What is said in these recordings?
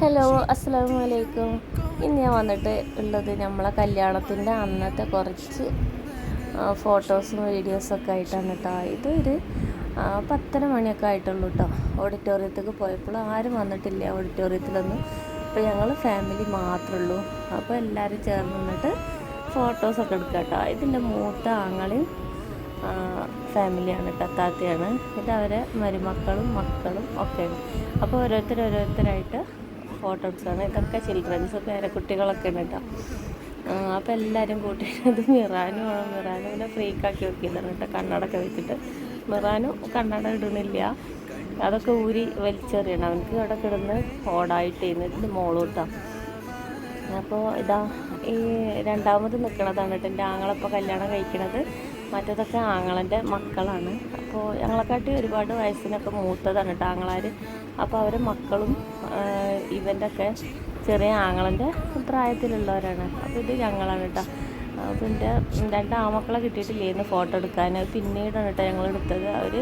Hello അസ്സാം വലൈക്കും ഇന്ന് ഞാൻ വന്നിട്ട് ഉള്ളത് നമ്മളെ കല്യാണത്തിന്റെ അന്നത്തെ കുറച്ച് ഫോട്ടോസും വീഡിയോസൊക്കെ ആയിട്ടാണ് കേട്ടോ ഇതൊരു പത്തര മണിയൊക്കെ ആയിട്ടുള്ളൂ കേട്ടോ ഓഡിറ്റോറിയത്തേക്ക് പോയപ്പോൾ ആരും വന്നിട്ടില്ല ഓഡിറ്റോറിയത്തിലൊന്നും അപ്പോൾ ഞങ്ങൾ ഫാമിലി മാത്രമേ ഉള്ളൂ. അപ്പോൾ എല്ലാവരും ചേർന്ന് നിന്നിട്ട് ഫോട്ടോസൊക്കെ എടുക്കാം കേട്ടോ ഇതിന്റെ മൂത്ത ആങ്ങളെയും ഫാമിലിയാണ് കേട്ടോ ഇത് അവരെ മരുമക്കളും മക്കളും ഒക്കെയാണ്. അപ്പോൾ ഓരോരുത്തർ ഓരോരുത്തരായിട്ട് ഫോട്ടോ എടുത്തതാണ് ഇതൊക്കെ ചിൽഡ്രൻസ് പേരക്കുട്ടികളൊക്കെ ഉണ്ട് കേട്ടോ അപ്പോൾ എല്ലാവരും കൂട്ടിയിട്ട് മിറാനും ആണ് മിറാനും പിന്നെ ഫ്രീക്കാക്കി വെക്കിയതാണ് കേട്ടോ കണ്ണടൊക്കെ വെച്ചിട്ട്. മിറാനും കണ്ണട ഇടുന്നില്ല. അതൊക്കെ ഊരി വലിച്ചെറിയണം. അവനക്ക് അവിടെ കിടന്ന് ഓടായിട്ട് ഇതിന്റെ മോളൂട്ടാം അപ്പോൾ ഇതാ ഈ രണ്ടാമത് നിൽക്കണതാണ് കേട്ടോ എന്റെ ആങ്ങളപ്പോൾ കല്യാണം കഴിക്കണത്. മറ്റേതൊക്കെ ആങ്ങളന്റെ മക്കളാണ്. അപ്പോൾ ഞങ്ങളെക്കാട്ടി ഒരുപാട് വയസ്സിനൊക്കെ മൂത്തതാണ് കേട്ടോ ആങ്ങളാർ അപ്പോൾ അവരെ മക്കളും ഇവന്റെ ഒക്കെ ചെറിയ ആങ്ങളന്റെ പ്രായത്തിലുള്ളവരാണ്. അപ്പോൾ ഇത് ഞങ്ങളാണ് കേട്ടോ. അപ്പോൾ എന്റെ രണ്ട് ആമക്കളെ കിട്ടിയിട്ടില്ലായിരുന്നു ഫോട്ടോ എടുക്കാൻ പിന്നീടാണ് കേട്ടോ ഞങ്ങൾ എടുത്തത്. അവർ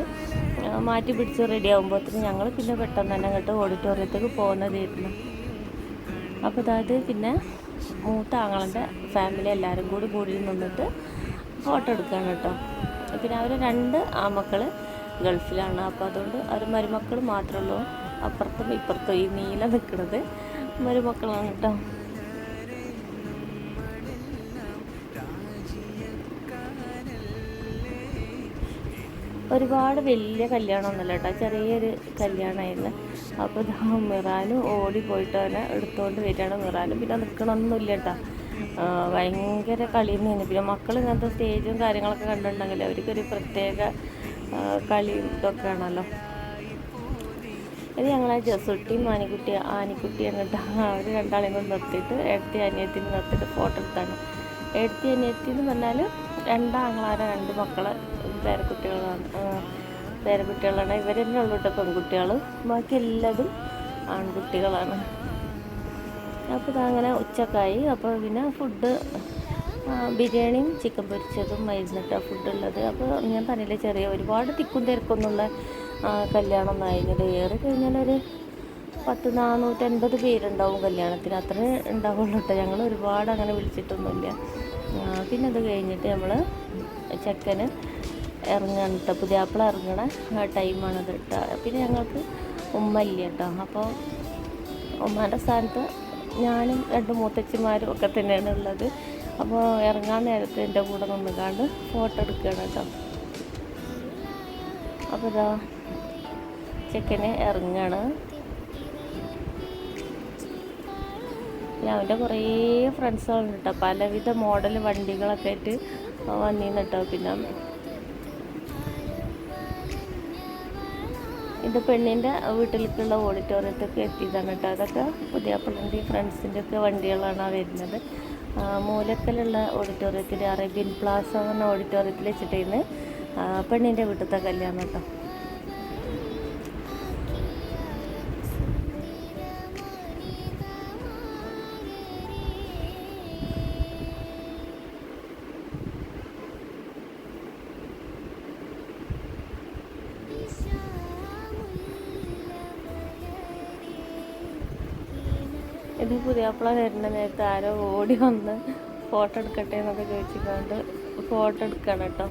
മാറ്റി പിടിച്ച് റെഡി ആകുമ്പോഴത്തേന് ഞങ്ങൾ പിന്നെ പെട്ടെന്ന് തന്നെ കേട്ടോ ഓഡിറ്റോറിയത്തേക്ക് പോകുന്നതായിരുന്നു. അപ്പോൾ അതായത് പിന്നെ മൂത്ത ആങ്ങളന്റെ ഫാമിലി എല്ലാവരും കൂടി കൂടി നിന്നിട്ട് ഫോട്ടോ എടുക്കുകയാണ് കേട്ടോ. പിന്നെ അവർ രണ്ട് ആമക്കൾ ഗൾഫിലാണ്. അപ്പോൾ അതുകൊണ്ട് അവർ മരുമക്കൾ മാത്രമേ അപ്പുറത്തും ഇപ്പുറത്തും ഈ നീല നിൽക്കുന്നത് മരുമക്കളാണ് കേട്ടോ ഒരുപാട് വലിയ കല്യാണമൊന്നുമല്ല കേട്ടോ ചെറിയൊരു കല്യാണമായിരുന്നു അപ്പോൾ മിറാനും ഓടി പോയിട്ട് തന്നെ എടുത്തുകൊണ്ട് വരികയാണ്. മിറാനും പിന്നെ നിൽക്കണമൊന്നുമില്ല കേട്ടോ ഭയങ്കര കളി തന്നെയാണ് പിന്നെ മക്കൾ ഇങ്ങനത്തെ സ്റ്റേജും കാര്യങ്ങളൊക്കെ കണ്ടിട്ടുണ്ടെങ്കിൽ അവർക്കൊരു പ്രത്യേക കളി കളിയും ഇതൊക്കെ ആണല്ലോ. ഇത് ഞങ്ങളെ ജസുട്ടിയും ആനിക്കുട്ടി ആനിക്കുട്ടി എന്നിട്ട് അവർ രണ്ടാളെയും കൊണ്ട് നിർത്തിയിട്ട് എടുത്തി അനിയത്തിന് നിർത്തിയിട്ട് ഫോട്ടോ എടുത്താണ്. എടുത്തി അനിയത്തി എന്ന് പറഞ്ഞാൽ രണ്ടാങ്ങളാരെ രണ്ട് മക്കളെ പേരക്കുട്ടികളാണ്. പേരക്കുട്ടികളാണ്. ഇവരെന്നെ ഉള്ളൂ കേട്ടോ പെൺകുട്ടികൾ ബാക്കി എല്ലാതും ആൺകുട്ടികളാണ്. അപ്പോൾ അങ്ങനെ ഉച്ചക്കായി. അപ്പോൾ പിന്നെ ഫുഡ് ബിരിയാണിയും ചിക്കൻ പൊരിച്ചതും ആയിരുന്നു കേട്ടോ ഫുഡ് ഉള്ളത്. അപ്പോൾ ഞാൻ പറഞ്ഞില്ല ചെറിയ ഒരുപാട് തിക്കും തിരക്കൊന്നുള്ള കല്യാണം ആയിരുന്നില്ല. ഏറെ കഴിഞ്ഞാൽ ഒരു പത്ത് നാനൂറ്റൻപത് പേരുണ്ടാവും കല്യാണത്തിന്. അത്ര ഉണ്ടാവുള്ളൂ കേട്ടോ. ഞങ്ങൾ ഒരുപാട് അങ്ങനെ വിളിച്ചിട്ടൊന്നുമില്ല. പിന്നെ അത് കഴിഞ്ഞിട്ട് നമ്മൾ ചെക്കന് ഇറങ്ങണം കേട്ടോ. പുതിയാപ്പിള ഇറങ്ങണ ടൈമാണത് കേട്ടോ. പിന്നെ ഞങ്ങൾക്ക് ഉമ്മ ഇല്ല കേട്ടോ. അപ്പോൾ ഉമ്മാന്റെ സ്ഥാനത്ത് ഞാനും രണ്ട് മൂത്തച്ഛന്മാരും ഒക്കെ തന്നെയാണ് ഉള്ളത്. അപ്പോൾ ഇറങ്ങാൻ നേരത്തെ എന്റെ കൂടെ നിന്നുകാണ്ട് ഫോട്ടോ എടുക്കുകയാണ് കേട്ടോ. അപ്പോൾ ഇതാ ചെക്കന് ഇറങ്ങാണ്. അവന്റെ കുറേ ഫ്രണ്ട്സുകളുണ്ട് കേട്ടോ. പലവിധ മോഡൽ വണ്ടികളൊക്കെ ആയിട്ട് വന്നിരുന്നു കേട്ടോ. പിന്നെ ഇത് പെണ്ണിന്റെ വീട്ടിലേക്കുള്ള ഓഡിറ്റോറിയത്തൊക്കെ എത്തിയതാണ് കേട്ടോ. അതൊക്കെ പുതിയ പിള്ളേന്റെ ഫ്രണ്ട്സിന്റെ ഒക്കെ വണ്ടികളാണ് വരുന്നത്. മൂലക്കലുള്ള ഓഡിറ്റോറിയത്തിൽ അറേബ്യൻ പ്ലാസ എന്ന ഓഡിറ്റോറിയത്തിൽ വെച്ചിട്ടായിരുന്നു പെണ്ണിന്റെ വീട്ടിലത്തെ കല്യാണം കേട്ടോ. ഇത് പുതിയാപ്പിള വരുന്ന നേരത്തെ ആരോ ഓടി വന്ന് ഫോട്ടോ എടുക്കട്ടെ എന്നൊക്കെ ചോദിച്ചിട്ടുണ്ട് ഫോട്ടോ എടുക്കണം കേട്ടോ.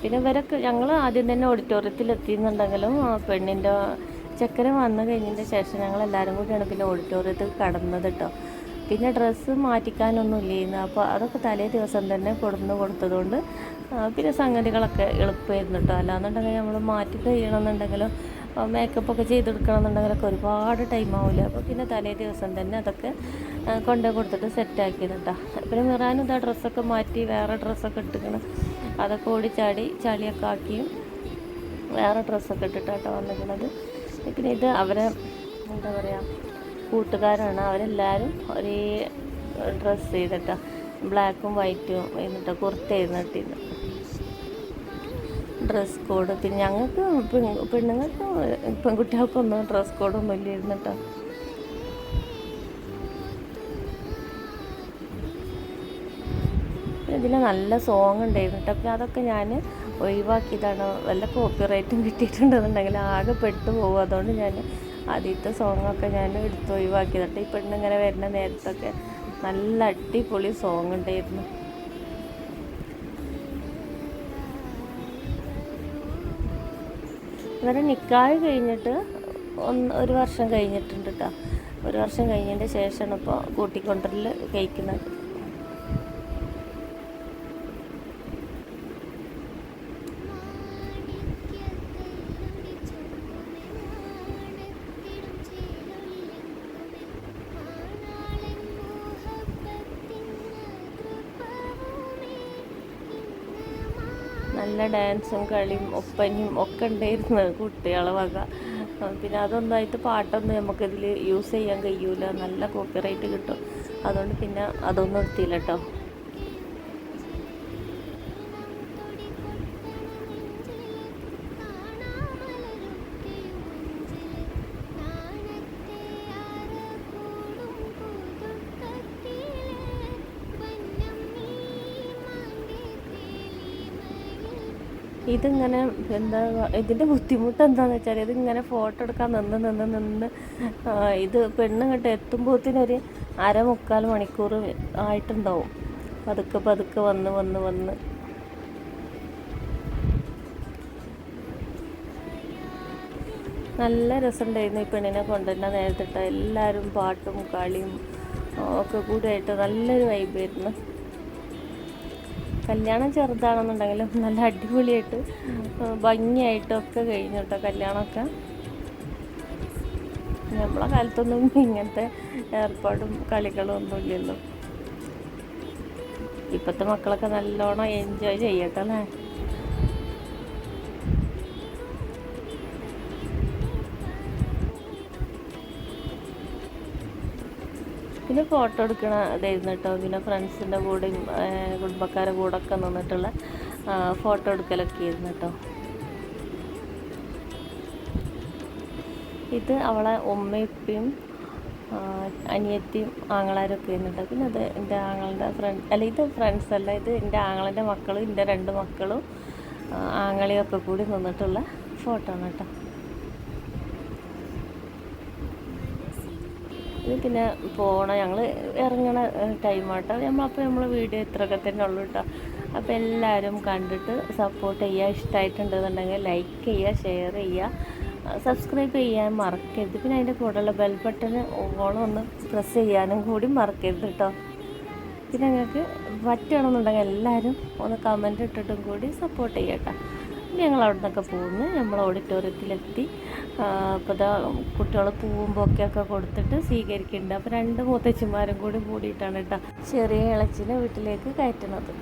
പിന്നെ ഇവരൊക്കെ ഞങ്ങൾ ആദ്യം തന്നെ ഓഡിറ്റോറിയത്തിൽ എത്തിയെന്നുണ്ടെങ്കിലും പെണ്ണിന്റെ ചക്കര വന്നു കഴിഞ്ഞതിന്റെ ശേഷം ഞങ്ങൾ എല്ലാവരും കൂടിയാണ് പിന്നെ ഓഡിറ്റോറിയത്തിൽ കടന്നത് കേട്ടോ. പിന്നെ ഡ്രസ്സ് മാറ്റിക്കാനൊന്നും ഇല്ലായിരുന്നു. അപ്പോൾ അതൊക്കെ തലേ ദിവസം തന്നെ കൊടുന്ന് കൊടുത്തതുകൊണ്ട് പിന്നെ സംഗതികളൊക്കെ എളുപ്പമായിരുന്നു കേട്ടോ. അല്ലാന്നുണ്ടെങ്കിൽ നമ്മൾ മാറ്റി കഴിയണമെന്നുണ്ടെങ്കിലും മേക്കപ്പ് ഒക്കെ ചെയ്തെടുക്കണമെന്നുണ്ടെങ്കിലൊക്കെ ഒരുപാട് ടൈം ആവില്ല അപ്പോൾ പിന്നെ തലേ ദിവസം തന്നെ അതൊക്കെ കൊണ്ട് കൊടുത്തിട്ട് സെറ്റാക്കിയത് കേട്ടോ പിന്നെ മിറാനും ഇതാ ഡ്രസ്സൊക്കെ മാറ്റി വേറെ ഡ്രസ്സൊക്കെ ഇട്ടിക്കണം. അതൊക്കെ ഓടിച്ചാടി ചളിയൊക്കെ ആക്കിയും വേറെ ഡ്രസ്സൊക്കെ ഇട്ടിട്ടാട്ടോ വന്നിരിക്കുന്നത് പിന്നെ ഇത് അവരെ എന്താ പറയുക കൂട്ടുകാരാണ്. അവരെല്ലാവരും ഒരേ ഡ്രസ്സ് ചെയ്തിട്ടാണ് ബ്ലാക്കും വൈറ്റും എന്നിട്ട് കുർത്തയായിരുന്നു ഇട്ടിരുന്നത്. ഡ്രസ് കോഡ് പിന്നെ ഞങ്ങൾക്ക് പെണ്ണുങ്ങൾക്ക് പെൺകുട്ടികൾക്കൊന്നും ഡ്രസ് കോഡൊന്നും ഇല്ലായിരുന്നു കേട്ടോ ഇതിൽ നല്ല സോങ് ഉണ്ടായിരുന്നു കേട്ടോ അപ്പോൾ അതൊക്കെ ഞാൻ ഒഴിവാക്കിയതാണ്. വല്ല കോപ്പി റൈറ്റും കിട്ടിയിട്ടുണ്ടെന്നുണ്ടെങ്കിൽ ആകെ പെട്ടു പോകും. അതുകൊണ്ട് ഞാൻ ആദ്യത്തെ സോങ്ങൊക്കെ ഞാൻ എടുത്ത് ഒഴിവാക്കിയതട്ടെ ഈ പെണ്ണിങ്ങനെ വരുന്ന നേരത്തൊക്കെ നല്ല അടിപൊളി സോങ് ഉണ്ടായിരുന്നു. ഇവരെ നിക്കാഹ് കഴിഞ്ഞിട്ട് ഒന്ന് ഒരു വർഷം കഴിഞ്ഞിട്ടുണ്ട് കേട്ടോ ഒരു വർഷം കഴിഞ്ഞതിന്റെ ശേഷമാണ് ഇപ്പോൾ കൂട്ടിക്കൊണ്ടറിൽ കഴിക്കുന്നത്. നല്ല ഡാൻസും കളിയും ഒപ്പനയും ഒക്കെ ഉണ്ടായിരുന്നു കുട്ടികളെ വക. പിന്നെ അതൊന്നായിട്ട് പാട്ടൊന്നും നമുക്കിതിൽ യൂസ് ചെയ്യാൻ കഴിയൂല. നല്ല കോപ്പിറൈറ്റ് കിട്ടും. അതുകൊണ്ട് പിന്നെ അതൊന്നും എടുത്തില്ല കേട്ടോ ഇതിങ്ങനെ എന്താ ഇതിന്റെ ബുദ്ധിമുട്ട് എന്താണെന്ന് വെച്ചാൽ ഇതിങ്ങനെ ഫോട്ടോ എടുക്കാൻ നിന്ന് നിന്ന് നിന്ന് ഇത് പെണ്ണ് ഇങ്ങോട്ട് എത്തുമ്പോഴത്തേനൊരു അരമുക്കാൽ മണിക്കൂർ ആയിട്ടുണ്ടാവും. പതുക്കെ പതുക്കെ വന്ന് വന്ന് വന്ന്. നല്ല രസമുണ്ടായിരുന്നു ഈ പെണ്ണിനെ കൊണ്ടുവരുന്ന നേരത്തിട്ട. എല്ലാവരും പാട്ടും കളിയും ഒക്കെ കൂടെ ആയിട്ട് നല്ലൊരു വൈബായിരുന്നു കല്യാണം ചെറുതാണെന്നുണ്ടെങ്കിലും നല്ല അടിപൊളിയായിട്ട് ഭംഗിയായിട്ടൊക്കെ കഴിഞ്ഞു കേട്ടോ കല്യാണമൊക്കെ. നമ്മളെ കാലത്തൊന്നും ഇങ്ങനത്തെ ഏർപ്പാടും കളികളും ഒന്നും ഇല്ലല്ലോ. ഇപ്പോഴത്തെ മക്കളൊക്കെ നല്ലോണം എൻജോയ് ചെയ്യട്ടെ അല്ലേ? പിന്നെ ഫോട്ടോ എടുക്കണ ഇതായിരുന്നു കേട്ടോ പിന്നെ ഫ്രണ്ട്സിന്റെ കൂടെയും കുടുംബക്കാരുടെ കൂടെ ഒക്കെ നിന്നിട്ടുള്ള ഫോട്ടോ എടുക്കലൊക്കെ ആയിരുന്നു കേട്ടോ ഇത് അവളെ ഉമ്മയും അനിയത്തിയും ആങ്ങളാരൊക്കെ ആയിരുന്നു പിന്നെ അത് എന്റെ ആങ്ങളുടെ ഫ്രണ്ട് അല്ല ഇത് ഫ്രണ്ട്സ് അല്ല ഇത് എന്റെ ആങ്ങളുടെ മക്കളും എന്റെ രണ്ട് മക്കളും ആങ്ങളെയൊക്കെ കൂടി നിന്നിട്ടുള്ള ഫോട്ടോ ആണ് കേട്ടോ പിന്നെ പോണ. ഞങ്ങൾ ഇറങ്ങണ ടൈമാട്ടോ നമ്മളപ്പോൾ നമ്മൾ വീഡിയോ ഇത്രയൊക്കെ തന്നെ ഉള്ളൂ കേട്ടോ അപ്പോൾ എല്ലാവരും കണ്ടിട്ട് സപ്പോർട്ട് ചെയ്യുക ഇഷ്ടമായിട്ടുണ്ടെന്നുണ്ടെങ്കിൽ ലൈക്ക് ചെയ്യുക ഷെയർ ചെയ്യുക സബ്സ്ക്രൈബ് ചെയ്യാൻ മറക്കരുത്. പിന്നെ അതിന്റെ കൂടെയുള്ള ബെൽ ബട്ടൺ ഓണം ഒന്ന് പ്രസ് ചെയ്യാനും കൂടി മറക്കരുത് കേട്ടോ പിന്നെ നിങ്ങൾക്ക് പറ്റണമെന്നുണ്ടെങ്കിൽ എല്ലാവരും ഒന്ന് കമന്റ് ഇട്ടിട്ടും കൂടി സപ്പോർട്ട് ചെയ്യട്ടോ ഞങ്ങൾ അവിടെ നിന്നൊക്കെ പോകുന്നു. നമ്മൾ ഓഡിറ്റോറിയത്തിലെത്തി അപ്പോൾ ഇതാ കുട്ടികൾ പൂവും പൊക്കെയൊക്കെ കൊടുത്തിട്ട് സ്വീകരിക്കുന്നുണ്ട്. അപ്പോൾ രണ്ട് മൂത്തച്ഛന്മാരും കൂടി കൂടിയിട്ടാണ് കേട്ടോ ചെറിയ ഇളച്ചിനെ വീട്ടിലേക്ക് കയറ്റുന്നത്.